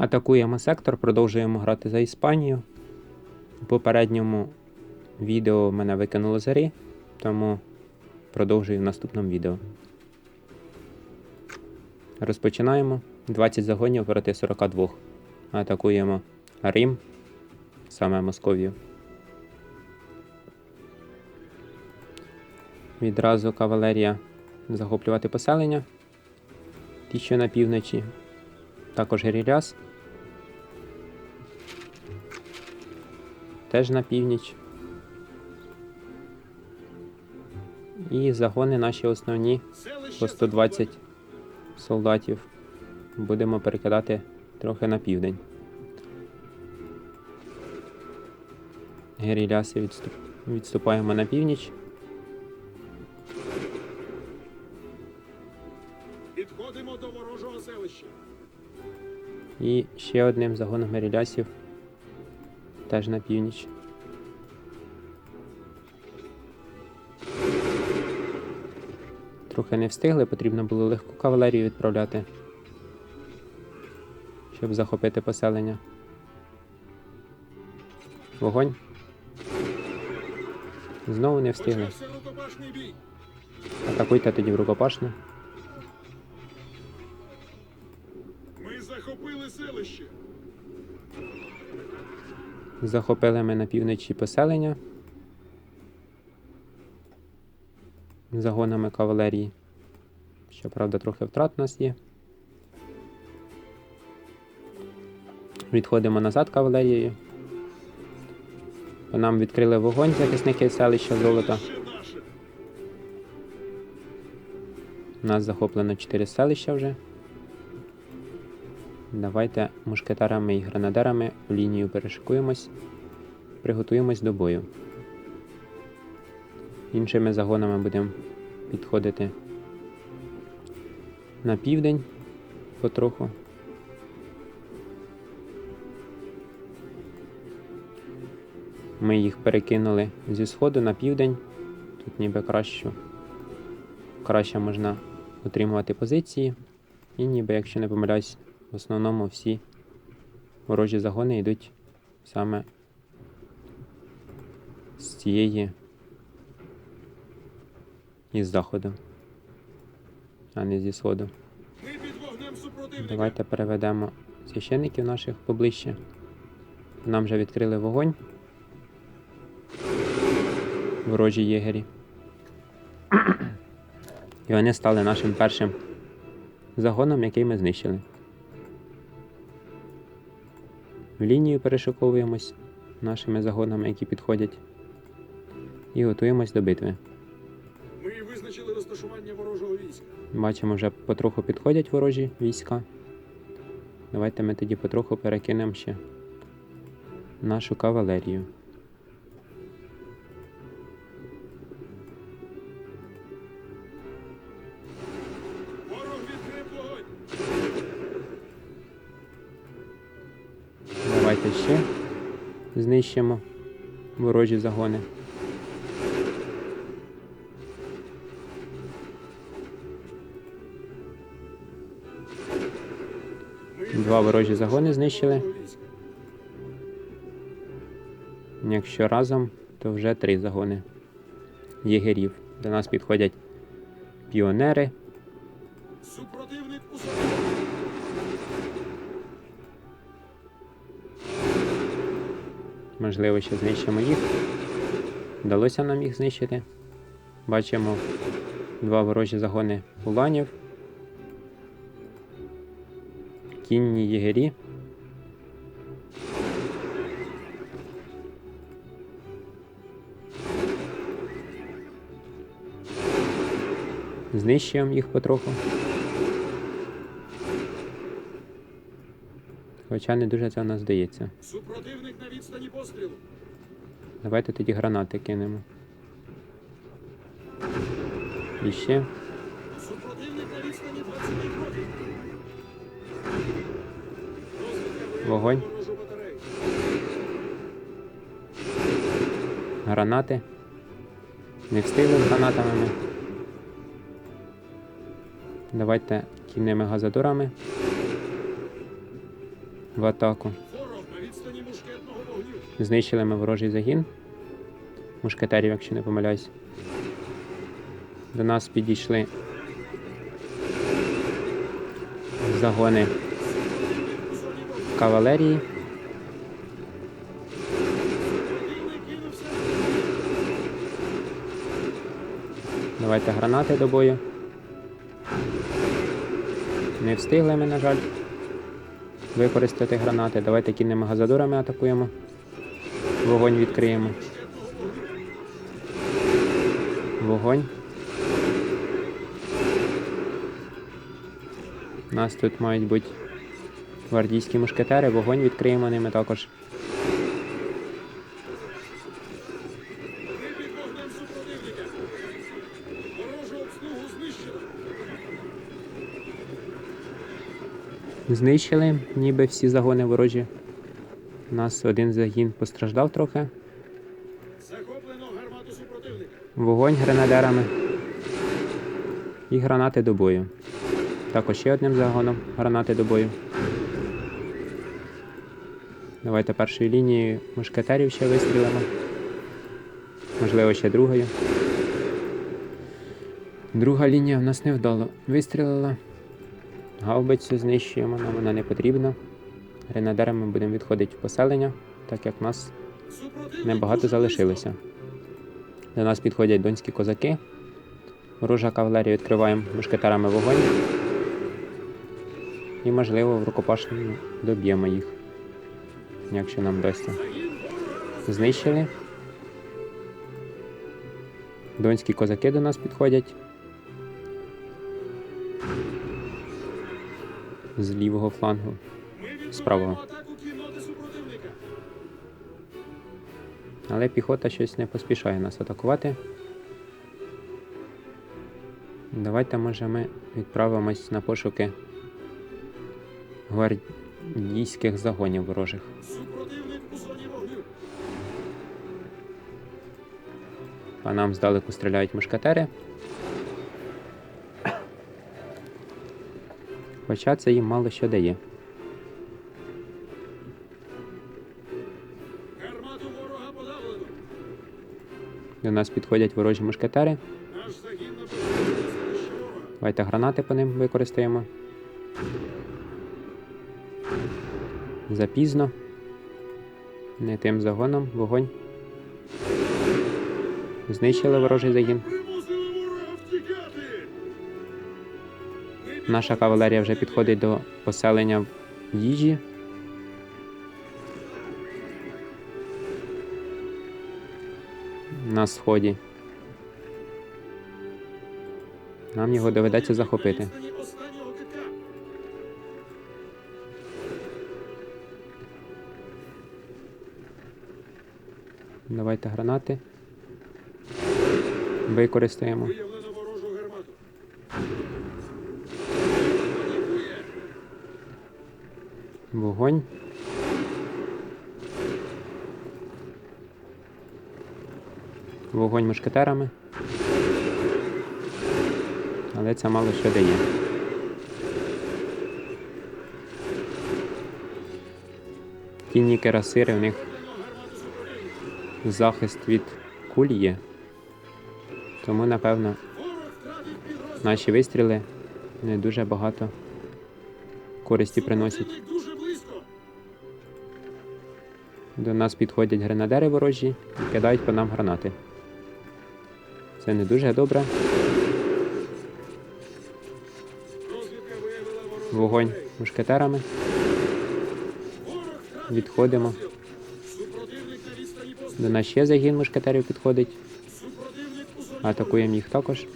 Атакуємо сектор, продовжуємо грати за Іспанію. У попередньому відео мене викинуло з гри, тому продовжую в наступному відео. Розпочинаємо. 20 загонів проти 42. Атакуємо Рим, саме Московію. Відразу кавалерія захоплювати поселення. Ті, що на півночі. Також Геріляс. Теж на північ. І загони наші основні по 120 солдатів. Будемо перекидати трохи на південь. Геріляси відступ... відступаємо на північ. Підходимо до ворожого селища. І ще одним загоном герілясів теж на північ. Трохи не встигли, потрібно було легку кавалерію відправляти, щоб захопити поселення. Вогонь. Знову не встигли. Атакуйте тоді в рукопашну. Ми захопили селище. Захопили ми на півночі поселення загонами кавалерії. Щоправда, трохи втрат у нас є. Відходимо назад кавалерією. Нам відкрили вогонь захисники селища золота. У нас захоплено 4 селища вже. Давайте мушкетарами і гранадерами в лінію перешикуємось, приготуємось до бою. Іншими загонами будемо підходити на південь потроху. Ми їх перекинули зі сходу на південь. Тут ніби краще, краще можна утримувати позиції. І ніби, якщо не помиляюсь, в основному всі ворожі загони йдуть саме з цієї із заходу, а не зі сходу. Давайте переведемо священників наших поближче. Нам вже відкрили вогонь. Ворожі єгері. І вони стали нашим першим загоном, який ми знищили. В лінію перешиковуємось нашими загонами, які підходять. І готуємось до битви. Ми визначили розташування ворожого війська. Бачимо, вже потроху підходять ворожі війська. Давайте ми тоді потроху перекинемо ще нашу кавалерію. Знищимо ворожі загони. Два ворожі загони знищили. Якщо разом, то вже три загони єгерів. До нас підходять піонери. Можливо, ще знищимо їх. Вдалося нам їх знищити. Бачимо два ворожі загони уланів. Кінні єгері. Знищуємо їх потроху. Хоча не дуже це в нас здається. Супротивник на відстані пострілу. Давайте тоді гранати кинемо. І ще. Супротивник на відстані 20 кроків. Вогонь. Гранати. Не встигли з гранатами ми. Давайте кінними газодорами. В атаку. Знищили ми ворожий загін. Мушкетерів, якщо не помиляюсь. До нас підійшли загони кавалерії. Давайте гранати до бою. Не встигли ми, на жаль, використати гранати. Давайте кінними газодорами атакуємо. Вогонь відкриємо. Вогонь. У нас тут мають бути гвардійські мушкетери, вогонь відкриємо ними також. Знищили ніби всі загони ворожі. У нас один загін постраждав трохи. Вогонь гренадерами. І гранати до бою. Також ще одним загоном гранати до бою. Давайте першою лінією мушкетерів ще вистрілимо. Можливо, ще другою. Друга лінія в нас невдало вистрілила. Гаубицю знищуємо, нам вона не потрібна. Гренадерами будемо відходити в поселення, так як нас небагато залишилося. До нас підходять донські козаки. Ворожа кавалерія відкриваємо мушкетерами вогонь. І, можливо, в рукопашному доб'ємо їх, якщо нам вдасться. Знищили. Донські козаки до нас підходять. З лівого флангу. Кінноти супротивника. Але піхота щось не поспішає нас атакувати. Давайте, може, ми відправимось на пошуки гвардійських загонів ворожих. По нам здалеку стріляють мушкетери. Хоча це їм мало що дає. До нас підходять ворожі мушкетери. Давайте гранати по ним використаємо. Запізно. Не тим загоном. Вогонь. Знищили ворожий загін. Наша кавалерія вже підходить до поселення їжі. На сході. Нам його доведеться захопити. Давайте гранати. Використаємо. Вогонь. Вогонь мушкетерами. Але це мало що дає. Кінні керасири, у них захист від куль є. Тому, напевно, наші вистріли не дуже багато користі приносять. До нас підходять гренадери ворожі і кидають по нам гранати. Це не дуже добре. Вогонь мушкетерами. Відходимо. До нас ще загін мушкетерів підходить. Атакуємо їх також.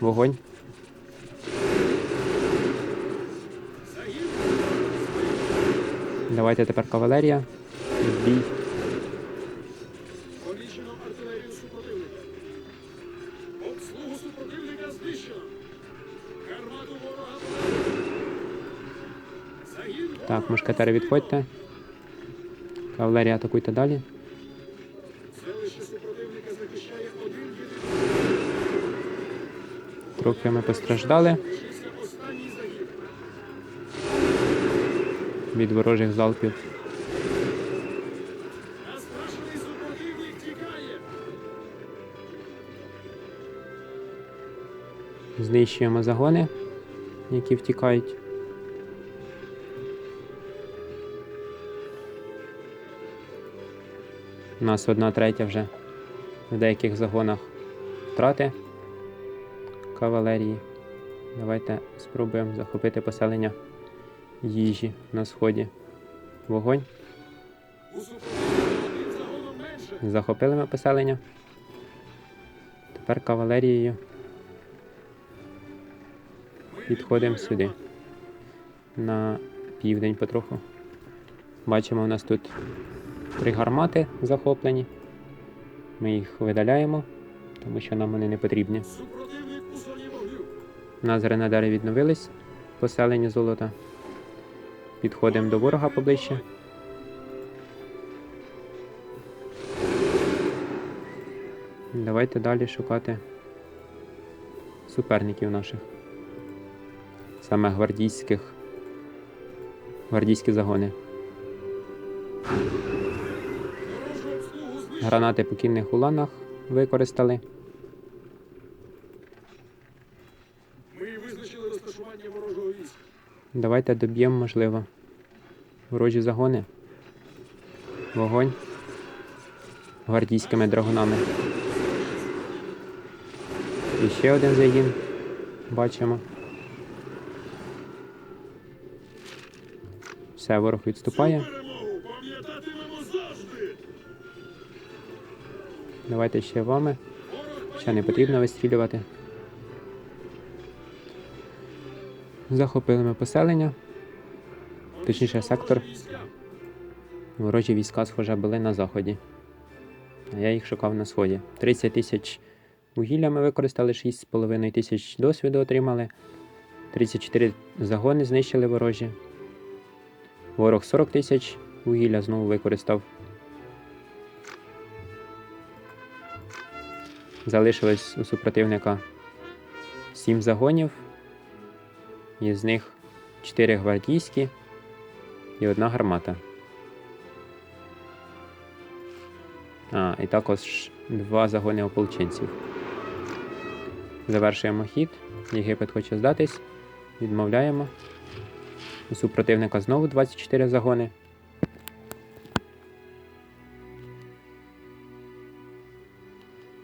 Вогонь. Давайте тепер кавалерія. Бій. Так, мушкетери відходьте. Кавалерія атакуйте далі. Трохи ми постраждали. Від ворожих залпів. Знищуємо загони, які втікають. У нас одна третя вже в деяких загонах втрати кавалерії. Давайте спробуємо захопити поселення їжі на сході. Вогонь. Захопили ми поселення. Тепер кавалерією Підходимо сюди. на південь потроху. Бачимо, у нас тут три гармати захоплені. Ми їх видаляємо, тому що нам вони не потрібні. У. Нас гренадери відновились поселення золота. Підходимо до ворога поближче. Давайте далі шукати суперників наших. Саме гвардійських. Гвардійські загони. Гранати по кінних уланах використали. Ми визначили розташування ворожого війська. Давайте доб'ємо, можливо. Ворожі загони. Вогонь. Гвардійськими драгунами. І ще один загін. Бачимо. Все, ворог відступає. Давайте ще вами. Ще не потрібно вистрілювати. Захопили ми поселення. точніше, сектор. Ворожі війська, схоже, були на заході. А я їх шукав на сході. 30 тисяч вугілля ми використали, 6,5 тисяч досвіду отримали. 34 загони знищили ворожі. Ворог 40 тисяч вугілля знову використав. Залишилось у супротивника 7 загонів. Із них 4 гвардійські і одна гармата. А, і також два загони ополченців. Завершуємо хід. Єгипет хоче здатись. Відмовляємо. У супротивника знову 24 загони.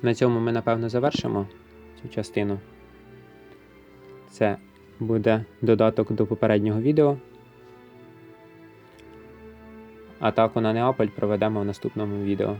На цьому ми, напевно, завершимо цю частину. Це буде додаток до попереднього відео. Атаку на Неаполь проведемо в наступному відео.